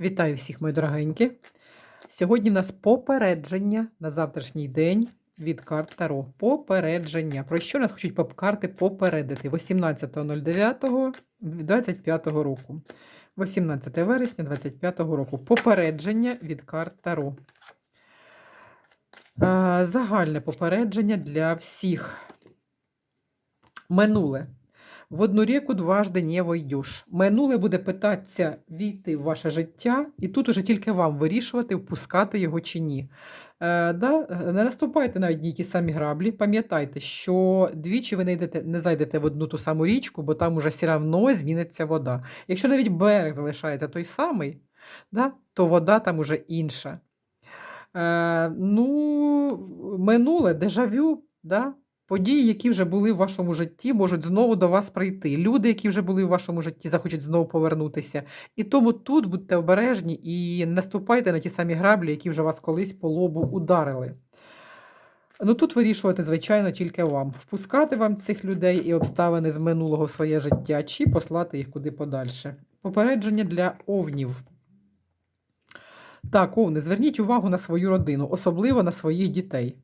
Вітаю всіх, мої дорогенькі. Сьогодні в нас попередження на завтрашній день від карт Таро. Попередження. Про що нас хочуть поп-карти попередити 18.09.25 року. 18 вересня 25 року. Попередження від карт Таро. Е, Загальне попередження для всіх. Минуле. В одну ріку дважди не войдеш. Минуле буде питатися війти в ваше життя, і тут уже тільки вам вирішувати, впускати його чи ні. Е, да? Не наступайте на одні ті самі граблі. Пам'ятайте, що двічі ви не, йдете, не зайдете в одну ту саму річку, бо там уже все одно зміниться вода. Якщо навіть берег залишається той самий, да? то вода там уже інша. Е, ну, минуле дежавю, да? Події, які вже були в вашому житті, можуть знову до вас прийти. Люди, які вже були в вашому житті, захочуть знову повернутися. І тому тут будьте обережні і не наступайте на ті самі граблі, які вже вас колись по лобу ударили. Ну тут вирішувати, звичайно, тільки вам. Впускати вам цих людей і обставини з минулого в своє життя, чи послати їх куди подальше. Попередження для овнів. Так, овни, зверніть увагу на свою родину, особливо на своїх дітей.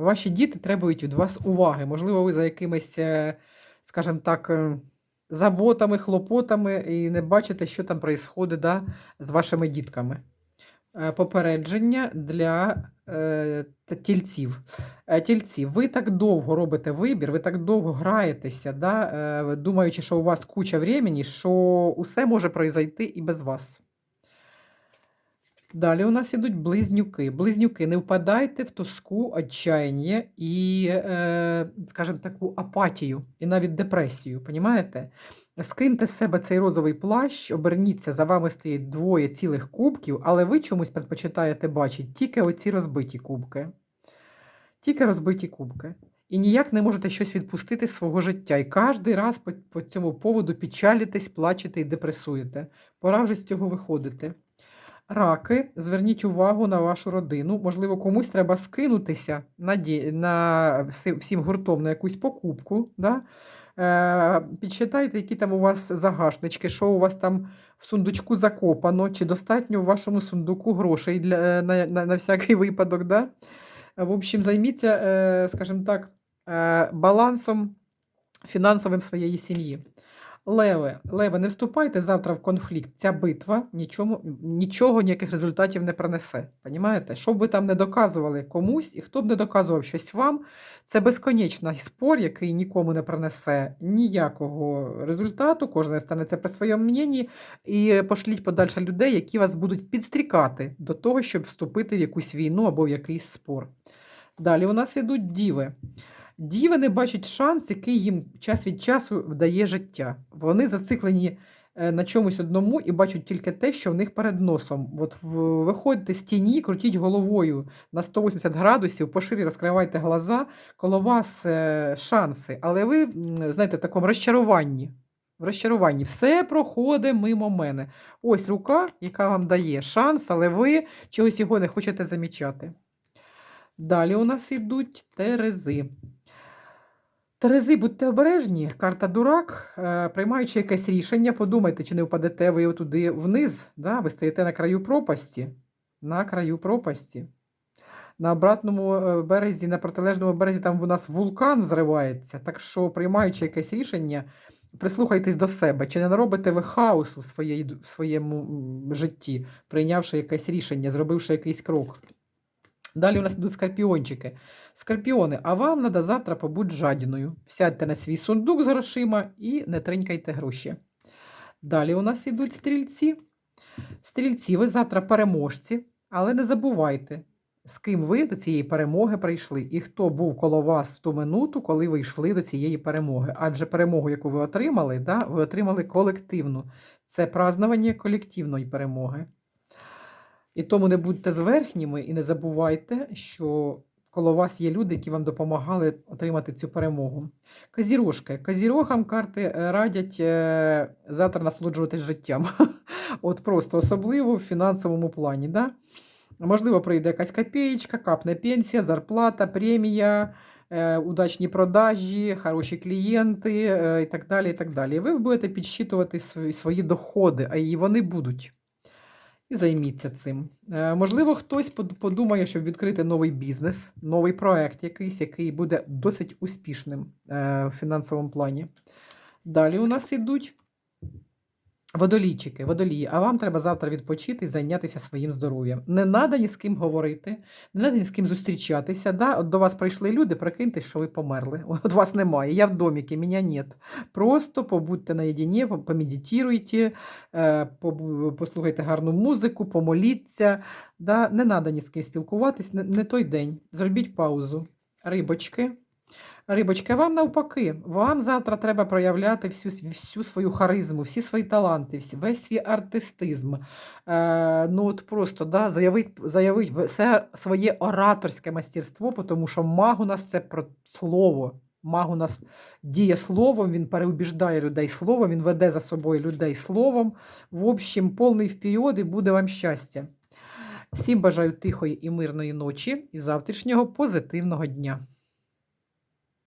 Ваші діти требують від вас уваги. Можливо, ви за якимись, е, скажімо так, е, заботами, хлопотами і не бачите, що там відбувається да, з вашими дітками. Е, Попередження для е, тільців. Тільці, ви так довго робите вибір, ви так довго граєтеся, да, думаючи, що у вас куча времени, що усе може произойти і без вас. Далі у нас ідуть близнюки. Близнюки, не впадайте в тоску, отчаяння і, е, скажімо, таку апатію, і навіть депресію. Понімаєте? Скиньте з себе цей розовий плащ, оберніться, за вами стоїть двоє цілих кубків, але ви чомусь предпочитаєте бачити тільки оці розбиті кубки. Тільки розбиті кубки. І ніяк не можете щось відпустити з свого життя. І кожен раз по, по цьому поводу печалитесь, плачете і депресуєте. Пора вже з цього виходити. Раки, зверніть увагу на вашу родину. Можливо, комусь треба скинутися на, на всім гуртом на якусь покупку. Да? Е, підсчитайте, які там у вас загашнички, що у вас там в сундучку закопано, чи достатньо в вашому сундуку грошей для, е, на, на, на всякий випадок. Да? В общем, займіться, е, скажімо так, е, балансом фінансовим своєї сім'ї. Леви, Леви, не вступайте завтра в конфлікт. Ця битва нічому, нічого, ніяких результатів не принесе. Понімаєте? Що б ви там не доказували комусь, і хто б не доказував щось вам, це безконечний спор, який нікому не принесе ніякого результату. Кожен станеться при своєму мненні, і пошліть подальше людей, які вас будуть підстрікати до того, щоб вступити в якусь війну або в якийсь спор. Далі у нас ідуть діви. Діви не бачать шанс, який їм час від часу дає життя. Вони зациклені е, на чомусь одному і бачать тільки те, що в них перед носом. От виходьте з тіні, крутіть головою на 180 градусів, поширі розкривайте глаза, коло вас е, шанси. Але ви, знаєте, в такому розчаруванні. В розчаруванні все проходить мимо мене. Ось рука, яка вам дає шанс, але ви чогось його не хочете замічати. Далі у нас ідуть терези. Терези, будьте обережні, карта дурак, е, приймаючи якесь рішення, подумайте, чи не впадете ви туди вниз. Да? Ви стоїте на краю пропасті. На краю пропасті. На обратному е, березі, на протилежному березі, там у нас вулкан взривається. Так що, приймаючи якесь рішення, прислухайтесь до себе, чи не наробите ви ду- в своєму житті, прийнявши якесь рішення, зробивши якийсь крок. Далі у нас йдуть скорпіончики. Скорпіони, а вам треба завтра побути жадіною. Сядьте на свій сундук з грошима і не тринькайте гроші. Далі у нас ідуть стрільці. Стрільці, ви завтра переможці, але не забувайте, з ким ви до цієї перемоги прийшли, і хто був коло вас в ту минуту, коли ви йшли до цієї перемоги. Адже перемогу, яку ви отримали, да, ви отримали колективну. Це празднування колективної перемоги. І тому не будьте зверхніми і не забувайте, що коло вас є люди, які вам допомагали отримати цю перемогу. Казірожки. Казірогам карти е, радять е, завтра насолоджуватись життям. От просто особливо в фінансовому плані. Да? Можливо, прийде якась копієчка, капне пенсія, зарплата, премія, е, удачні продажі, хороші клієнти і так далі. І так далі. Ви будете підсчитувати свої доходи, а і вони будуть. І займіться цим. Е, Можливо, хтось подумає, щоб відкрити новий бізнес, новий проект якийсь, який буде досить успішним е, в фінансовому плані. Далі у нас ідуть водолійчики, водолії. А вам треба завтра відпочити і зайнятися своїм здоров'ям. Не треба ні з ким говорити, не треба ні з ким зустрічатися. Да? От до вас прийшли люди, прикиньте, що ви померли. От вас немає. Я в доміки, мене нет. Просто побудьте наєдині, по- помедитуйте, е, послухайте гарну музику, помоліться. Да? Не треба ні з ким спілкуватись, не той день. Зробіть паузу. Рибочки. Рибочки, вам навпаки, вам завтра треба проявляти всю, всю свою харизму, всі свої таланти, всі, весь свій артистизм. Е, ну от просто да, заявить, заявить все своє ораторське мастерство, тому що маг у нас це про слово. Маг у нас діє словом, він переубіждає людей словом, він веде за собою людей словом. В общем, повний вперед і буде вам щастя. Всім бажаю тихої і мирної ночі і завтрашнього позитивного дня.